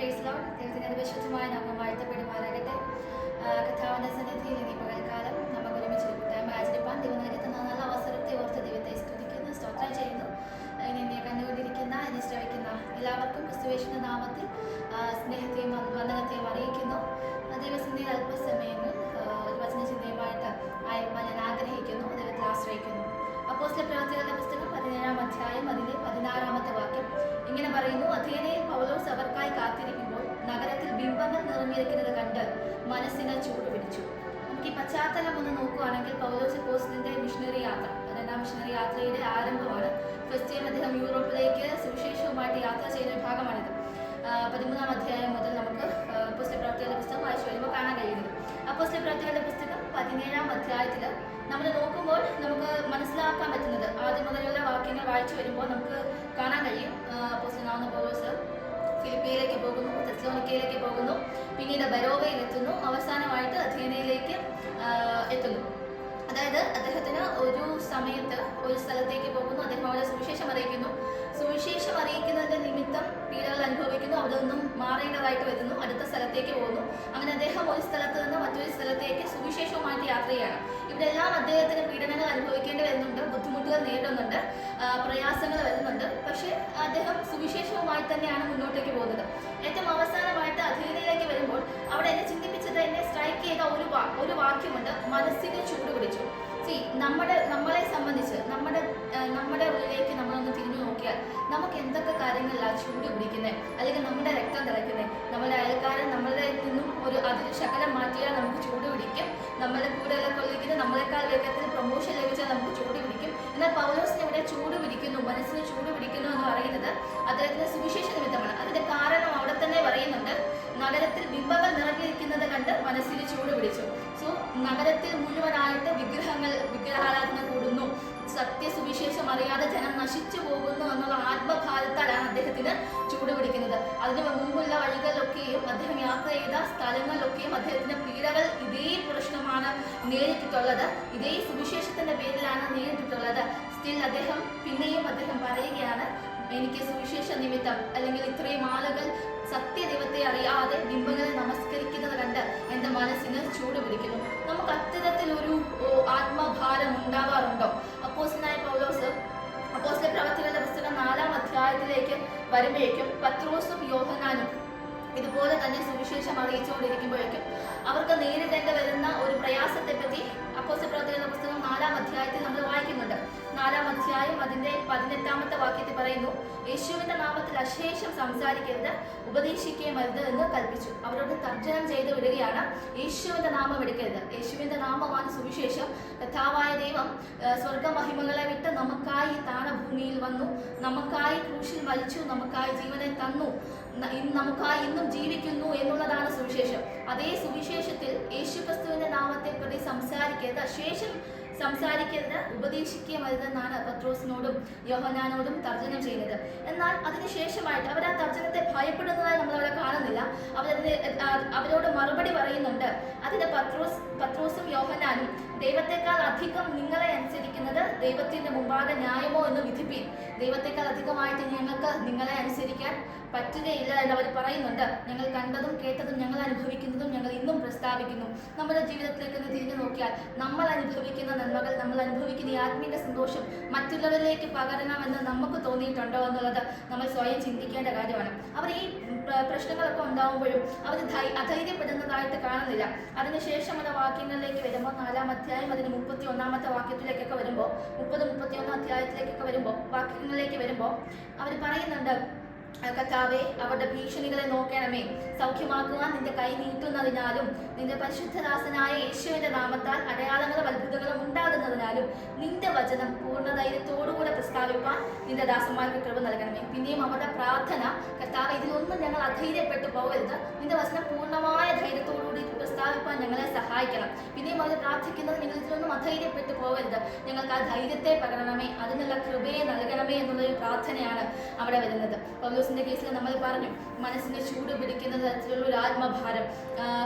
Praise load ദൈവത്തിന്റെ അതിവിശുദ്ധമായ നാമം വാഴ്ത്തപ്പെടുമാറാകട്ടെ കഥാവിന്റെ സന്നിധിയിൽ ഇനി പകൽക്കാലം നമുക്ക് ഒരുമിച്ച് ഒരു കൂട്ടായ്മ ആചരിപ്പാൻ ദൈവം നൽകുന്ന നല്ല അവസരത്തെ ഓർത്ത് ദൈവത്തെ സ്തുതിക്കുന്നു സ്തോത്രം ചെയ്യുന്നു. ഇനി എന്നെ എല്ലാവർക്കും ക്രിസ്തുവേശുവിന്റെ നാമത്തിൽ സ്നേഹത്തെയും വന്ദനത്തെയും അറിയിക്കുന്നു. ദൈവസന്നിധിയിൽ അല്പസമയങ്ങൾ പറയുന്നു. അഥേനയിൽ പൗലോസ് അവർക്കായി കാത്തിരിക്കുമ്പോൾ നഗരത്തിൽ ബിംബങ്ങൾ നിറഞ്ഞിരിക്കുന്നത് കണ്ട് മനസ്സിന് ചൂട് പിടിച്ചു നമുക്ക് ഈ പശ്ചാത്തലം ഒന്ന് നോക്കുകയാണെങ്കിൽ പൗലോസ് പോസ്റ്റിന്റെ മിഷണറി യാത്ര രണ്ടാം മിഷണറി യാത്രയുടെ ആരംഭമാണ്. ഫസ്റ്റ് ടൈം അദ്ദേഹം യൂറോപ്പിലേക്ക് സുവിശേഷവുമായിട്ട് യാത്ര ചെയ്യുന്ന ഭാഗമാണിത്. പതിമൂന്നാം അധ്യായം മുതൽ നമുക്ക് പുസ്തക പ്രവർത്തികളുടെ പുസ്തകം വായിച്ചു വരുമ്പോൾ കാണാൻ കഴിയുന്നത്. ആ പുസ്തക പ്രവർത്തികളുടെ പുസ്തകം പതിനേഴാം അധ്യായത്തിൽ നമ്മൾ നോക്കുമ്പോൾ നമുക്ക് മനസ്സിലാക്കാൻ പറ്റുന്നത് ആദ്യം മുതലുള്ള വാക്യങ്ങൾ വായിച്ചു വരുമ്പോൾ നമുക്ക് കാണാൻ കഴിയും. അപ്പോസ്തലനാവുന്ന പോലീസ് ഫിലിപ്പിയിലേക്ക് പോകുന്നു തെസ്ലോനിക്കയിലേക്ക് പോകുന്നു പിന്നീട് ബരോവയിൽ എത്തുന്നു അവസാനമായിട്ട് അധ്യയനയിലേക്ക് എത്തുന്നു. അതായത് അദ്ദേഹത്തിന് ഒരു സമയത്ത് ഒരു സ്ഥലത്തേക്ക് പോകുന്നു. അദ്ദേഹം അവിടെ സുവിശേഷം അറിയിക്കുന്നു. സുവിശേഷം അറിയിക്കുന്നതിന്റെ നിമിത്തം പീഡകൾ അനുഭവിക്കുന്നു. അവിടെ നിന്നും മാറേണ്ടതായിട്ട് വരുന്നു. അടുത്ത സ്ഥലത്തേക്ക് പോകുന്നു. അങ്ങനെ അദ്ദേഹം ഒരു സ്ഥലത്ത് വരുന്നുണ്ട് നേടുന്നുണ്ട് പ്രയാസങ്ങൾ വരുന്നുണ്ട്. പക്ഷേ അദ്ദേഹം സുവിശേഷവുമായി തന്നെയാണ് മുന്നോട്ടേക്ക് പോകുന്നത്. ഏറ്റവും അവസാനമായിട്ട് അധീനയിലേക്ക് വരുമ്പോൾ അവിടെ എന്നെ ചിന്തിപ്പിച്ചത് എന്നെ സ്ട്രൈക്ക് ചെയ്ത ഒരു വാ ഒരു വാക്യമുണ്ട് മനസ്സിന് ചൂട് പിടിച്ചു സി നമ്മുടെ നമ്മളെ സംബന്ധിച്ച് നമ്മുടെ നമ്മുടെ ഉള്ളിലേക്ക് നമ്മളൊന്ന് തിരിഞ്ഞു നോക്കിയാൽ നമുക്ക് എന്തൊക്കെ കാര്യങ്ങളിലാണ് ചൂട് പിടിക്കുന്നത് അല്ലെങ്കിൽ നമ്മുടെ രക്തം തിളയ്ക്കുന്നത്? നമ്മുടെ അയൽക്കാരൻ നമ്മളുടെ നിന്നും ഒരു അതിൽ ശകലം മാറ്റിയാൽ നമുക്ക് ചൂട് പിടിക്കും നമ്മളുടെ കൂടെയുള്ള കൊള്ളിക്കുന്നത് നമ്മളെക്കാൾ വേഗത്തിൽ പ്രൊമോഷൻ ലഭിച്ചാൽ നമുക്ക് ചൂട് എന്നാൽ പൗലോസിന് ഇവിടെ ചൂട് പിടിക്കുന്നു മനസ്സിന് ചൂട് പിടിക്കുന്നു എന്ന് പറയുന്നത് അദ്ദേഹത്തിന് സുവിശേഷ നിമിത്തമാണ്. അതിന്റെ കാരണം അവിടെ തന്നെ പറയുന്നുണ്ട് നഗരത്തിൽ ബിംബങ്ങൾ നിറഞ്ഞിരിക്കുന്നത് കണ്ട് മനസ്സിന് ചൂട് പിടിച്ചു. സോ നഗരത്തിൽ മുഴുവനായിട്ട് വിഗ്രഹങ്ങൾ വിഗ്രഹാരാധന കൂടുന്നു. സത്യ സുവിശേഷം അറിയാതെ ജനം നശിച്ചു പോകുന്നു എന്നുള്ള ആത്മഭാരത്താലാണ് അദ്ദേഹത്തിന് ചൂട് പിടിക്കുന്നത്. അതിന് മുമ്പുള്ള വഴികളിലൊക്കെയും അദ്ദേഹം യാത്ര ചെയ്ത സ്ഥലങ്ങളിലൊക്കെയും അദ്ദേഹത്തിന്റെ നേരിട്ടിട്ടുള്ളത്. ഇതേ സുവിശേഷത്തിന്റെ പേരിലാണ് നേരിട്ടിട്ടുള്ളത്. സ്റ്റിൽ അദ്ദേഹം പിന്നെയും അദ്ദേഹം പറയുകയാണ് എനിക്ക് സുവിശേഷ നിമിത്തം അല്ലെങ്കിൽ ഇത്രയും ആളുകൾ സത്യദൈവത്തെ അറിയാതെ ബിംബങ്ങളെ നമസ്കരിക്കുന്നത് കണ്ട് എന്റെ മനസ്സിന് ചൂട് പിടിക്കുന്നു. നമുക്ക് അത്തരത്തിലൊരു ആത്മഭാരം ഉണ്ടാവാറുണ്ടോ? അപ്പോസിനായ പൗലോസ് അപ്പോസിലെ പ്രവർത്തികളുടെ പുസ്തകം നാലാം അധ്യായത്തിലേക്ക് വരുമ്പോഴേക്കും പത്രോസും യോഹനാനും ഇതുപോലെ തന്നെ സുവിശേഷം അറിയിച്ചുകൊണ്ടിരിക്കുമ്പോഴേക്കും അവർക്ക് നേരിടേണ്ടി വരുന്ന ഒരു പ്രയാസത്തെ പറ്റി അപ്പോസ്തല പ്രവർത്തിക്കുന്ന പുസ്തകം നാലാം അധ്യായത്തിൽ നമ്മൾ വായിക്കുന്നുണ്ട്. നാലാം അധ്യായം അതിന്റെ പതിനെട്ടാമത്തെ വാക്യത്തിൽ പറയുന്നു യേശുവിന്റെ നാമത്തിൽ അശേഷം സംസാരിക്കരുത് ഉപദേശിക്കുകയും അരുത് എന്ന് കൽപ്പിച്ചു. അവരോട് തർജനം ചെയ്ത് വിടുകയാണ് യേശുവിന്റെ നാമം എടുക്കരുത്. യേശുവിന്റെ നാമമാണ് സുവിശേഷം. കഥാവായ ദൈവം സ്വർഗമഹിമകളെ വിട്ട് നമുക്കായി താണഭൂമിയിൽ വന്നു നമുക്കായി ക്രൂശിൽ വലിച്ചു നമുക്കായി ജീവനെ തന്നു ന- ആ ഇന്നും ജീവിക്കുന്നു എന്നുള്ളതാണ് സുവിശേഷം. അതേ സുവിശേഷത്തിൽ യേശു ക്രിസ്തുവിന്റെ നാമത്തെ പ്രതി സംസാരിക്കരുത്. ശേഷം സംസാരിക്കരുത് ഉപദേശിക്കുക മരുതെന്നാണ് പത്രോസിനോടും യോഹനാനോടും തർജനം ചെയ്യുന്നത്. എന്നാൽ അതിനുശേഷമായിട്ട് അവർ ആ തർജനത്തെ ഭയപ്പെടുന്നതായി നമ്മൾ അവിടെ കാണുന്നില്ല. അവരതിന് അവരോട് മറുപടി പറയുന്നുണ്ട്. അതിന് പത്രോസ് പത്രോസും യോഹനാനും ദൈവത്തെക്കാൾ അധികം നിങ്ങളെ അനുസരിക്കുന്നത് ദൈവത്തിന്റെ മുമ്പാകെ ന്യായമോ എന്ന് വിധിപ്പീൻ. ദൈവത്തെക്കാൾ അധികമായിട്ട് ഞങ്ങൾക്ക് നിങ്ങളെ അനുസരിക്കാൻ പറ്റുകയില്ല എന്ന് അവർ പറയുന്നുണ്ട്. ഞങ്ങൾ കണ്ടതും കേട്ടതും ഞങ്ങൾ അനുഭവിക്കുന്നതും ഞങ്ങൾ ഇന്നും പ്രസ്താവിക്കുന്നു. നമ്മുടെ ജീവിതത്തിലേക്ക് ഒന്ന് തിരിഞ്ഞു നോക്കിയാൽ നമ്മൾ അനുഭവിക്കുന്ന നന്മകൾ നമ്മൾ അനുഭവിക്കുന്ന ഈ ആത്മീയ സന്തോഷം മറ്റുള്ളവരിലേക്ക് പകരണമെന്ന് നമുക്ക് തോന്നിയിട്ടുണ്ടോ എന്നുള്ളത് നമ്മൾ സ്വയം ചിന്തിക്കേണ്ട കാര്യമാണ്. അവർ ഈ പ്ര- പ്രശ്നങ്ങളൊക്കെ ഉണ്ടാവുമ്പോഴും അവർ അധൈര്യപ്പെടുന്നതായിട്ട് കാണുന്നില്ല. അതിനുശേഷമുള്ള വാക്യങ്ങളിലേക്ക് വരുമ്പോൾ നാലാം അധ്യായം അതിന് മുപ്പത്തി ഒന്നാമത്തെ വാക്യത്തിലേക്കൊക്കെ വരുമ്പോൾ മുപ്പത് മുപ്പത്തി ഒന്നാം അധ്യായത്തിലേക്കൊക്കെ വരുമ്പോൾ വാക്യങ്ങളിലേക്ക് വരുമ്പോൾ അവർ പറയുന്നുണ്ട് കർത്താവെ അവരുടെ ഭീഷണികളെ നോക്കണമേ. സൗഖ്യമാക്കുവാൻ നിന്റെ കൈ നീട്ടുന്നതിനാലും നിന്റെ പരിശുദ്ധദാസനായ യേശുവിന്റെ നാമത്താൽ അടയാളങ്ങളും അത്ഭുതങ്ങളും ഉണ്ടാകുന്നതിനാലും നിന്റെ വചനം പൂർണ ധൈര്യത്തോടുകൂടെ പ്രസ്താവിപ്പാൻ നിന്റെ ദാസന്മാർക്ക് കൃപ നൽകണമേ. പിന്നെയും അവരുടെ പ്രാർത്ഥന കർത്താവ് ഇതിലൊന്നും ഞങ്ങൾ അധൈര്യപ്പെട്ടു പോകരുത്. നിന്റെ വചനം പൂർണമായ ധൈര്യത്തോടുകൂടി പ്രസ്താവിപ്പാൻ ഞങ്ങളെ സഹായിക്കണം. പിന്നെയും അവർ പ്രാർത്ഥിക്കുന്നത് നിങ്ങൾ ഇതിലൊന്നും അധൈര്യപ്പെട്ടു പോകരുത്. ഞങ്ങൾക്ക് ആ ധൈര്യത്തെ പകരണമേ അതിനുള്ള കൃപയെ നൽകണമേ എന്നുള്ളൊരു പ്രാർത്ഥനയാണ് അവിടെ വരുന്നത്. പൗലോസ് പൗലോസിന്റെ കേസിൽ നമ്മൾ പറഞ്ഞു മനസ്സിനെ ചൂട് പിടിക്കുന്ന തരത്തിലുള്ള ഒരു ആത്മഭാരം.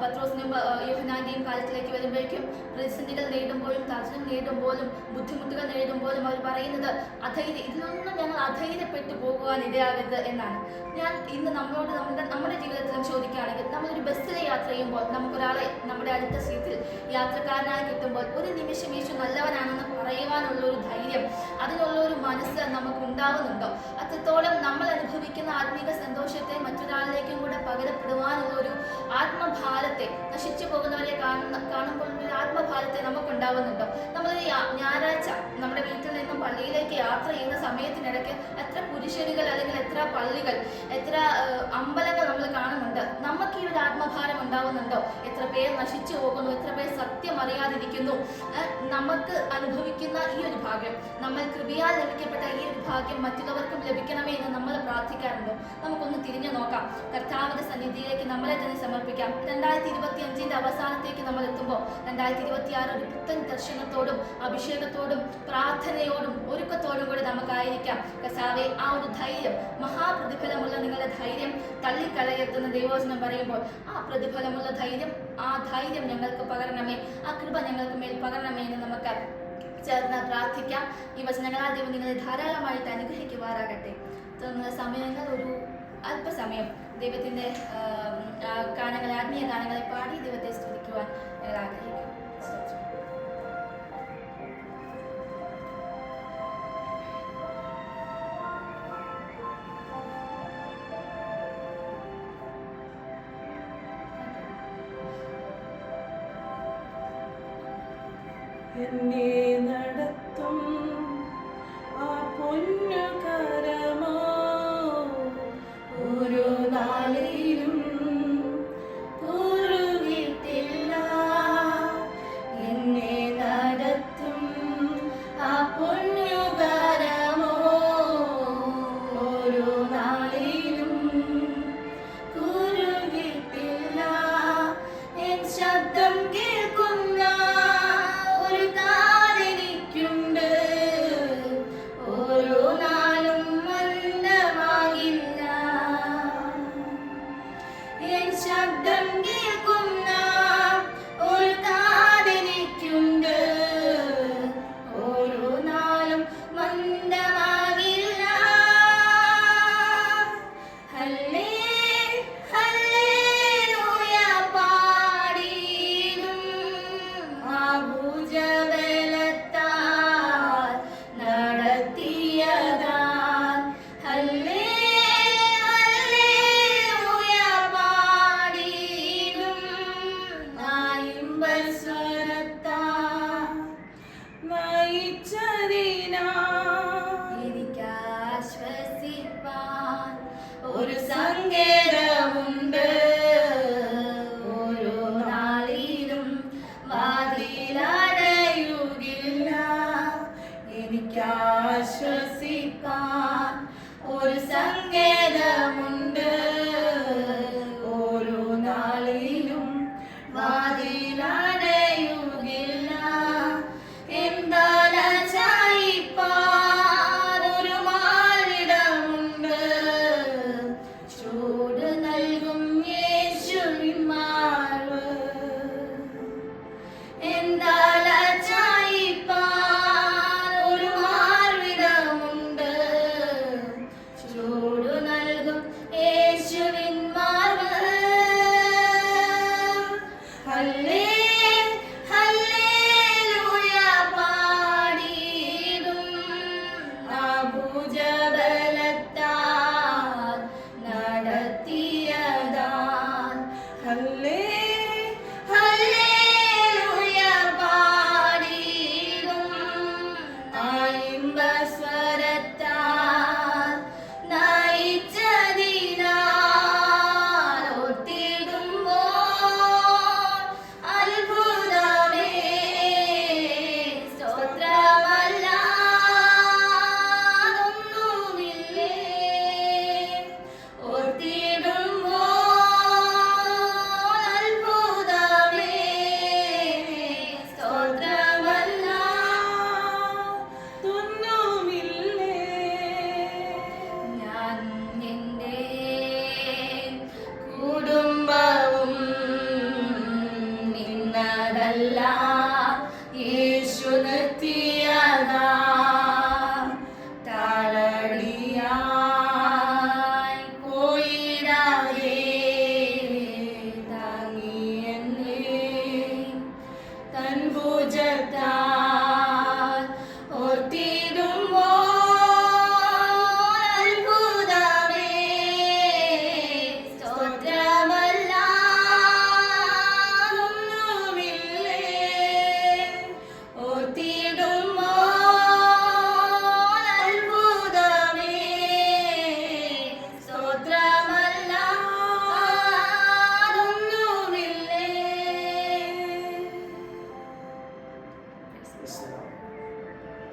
പത്രോസിനും യോഹനാന്റെയും കാലത്തിലേക്ക് വരുമ്പോഴേക്കും പ്രതിസന്ധികൾ നേരിടുമ്പോഴും തർജനം നേരിടുമ്പോഴും ബുദ്ധിമുട്ടുകൾ നേരിടുമ്പോഴും അവർ പറയുന്നത് അധൈര്യ ഇതിനൊന്നും ഞങ്ങൾ അധൈര്യപ്പെട്ടു പോകുവാൻ ഇടയാകരുത് എന്നാണ്. ഞാൻ ഇന്ന് നമ്മളോട് നമ്മുടെ നമ്മുടെ ജീവിതത്തിലും ചോദിക്കുകയാണെങ്കിൽ നമ്മളൊരു ബസ്സിലെ യാത്ര ചെയ്യുമ്പോൾ നമുക്കൊരാളെ നമ്മുടെ അടുത്ത സീറ്റിൽ യാത്രക്കാരനായി കിട്ടുമ്പോൾ ഒരു നിമിഷം യേശു നല്ലവനാണെന്ന് പറയുവാനുള്ള ഒരു ധൈര്യം അതിനുള്ള ഒരു മനസ്സ് നമുക്ക് ഉണ്ടാവുന്നുണ്ടോ അത്രത്തോളം നമ്മൾ അനുഭവിക്കുന്ന ആത്മീക സന്തോഷത്തെ മറ്റൊരാളിലേക്കും കൂടെ പകരപ്പെടുവാനുള്ള ഒരു ആത്മഭാരത്തെ നശിച്ചു പോകുന്നവരെ കാണുന്ന കാണുമ്പോൾ ഉണ്ടാവുന്നുണ്ടോ? നമ്മൾ ഞായറാഴ്ച നമ്മുടെ വീട്ടിൽ നിന്നും പള്ളിയിലേക്ക് യാത്ര ചെയ്യുന്ന സമയത്തിനിടയ്ക്ക് എത്ര പുരുഷനുകൾ അല്ലെങ്കിൽ എത്ര പള്ളികൾ എത്ര അമ്പലങ്ങൾ നമ്മൾ കാണുന്നുണ്ട്? നമുക്ക് ഈ ഒരു ആത്മഭാരം ഉണ്ടാവുന്നുണ്ടോ? എത്ര പേർ നശിച്ചു പോകുന്നു? എത്ര പേർ സത്യം അറിയാതിരിക്കുന്നു? നമുക്ക് അനുഭവിക്കുന്ന ഈ ഒരു ഭാഗ്യം നമ്മൾ കൃപയാൽ ലഭിക്കപ്പെട്ട ഈ ഒരു ഭാഗ്യം മറ്റുള്ളവർക്കും ലഭിക്കണമേ എന്ന് നമ്മൾ പ്രാർത്ഥിക്കാറുണ്ടോ? നമുക്കൊന്ന് തിരിഞ്ഞു നോക്കാം. കർത്താവിന്റെ സന്നിധിയിലേക്ക് നമ്മളെ തന്നെ സമർപ്പിക്കാം. രണ്ടായിരത്തി ഇരുപത്തി അഞ്ചിന്റെ അവസാനത്തേക്ക് നമ്മൾ എത്തുമ്പോൾ രണ്ടായിരത്തി ഇരുപത്തി ആറ് ഒരു പുത്തൻ ദർശനത്തോടും അഭിഷേകത്തോടും പ്രാർത്ഥനയോടും ഒരുക്കത്തോടും കൂടി നമുക്കായിരിക്കാം. കസാവെ ആ ഒരു ധൈര്യം മഹാപ്രതിഫലമുള്ള നിങ്ങളുടെ ധൈര്യം തള്ളിക്കളയത്തുന്ന ദൈവവചനം പറയുമ്പോൾ ആ പ്രതിഫലമുള്ള ധൈര്യം ആ ധൈര്യം ഞങ്ങൾക്ക് പകരണമേ ആ കൃപ ഞങ്ങൾക്ക് മേൽ പകരണമേ എന്ന് നമുക്ക് ചേർന്ന് പ്രാർത്ഥിക്കാം. ഈ വചനങ്ങളാൽ ദൈവം നിങ്ങളെ ധാരാളമായിട്ട് അനുഗ്രഹിക്കുവാറാകട്ടെ തുടർന്നുള്ള സമയങ്ങൾ ഒരു അല്പസമയം ദൈവത്തിന്റെ ഗാനങ്ങളെ ആത്മീയ ഗാനങ്ങളെ പാടി ദൈവത്തെ സ്തുതിക്കുവാൻ എന്നെ നടത്തും संगे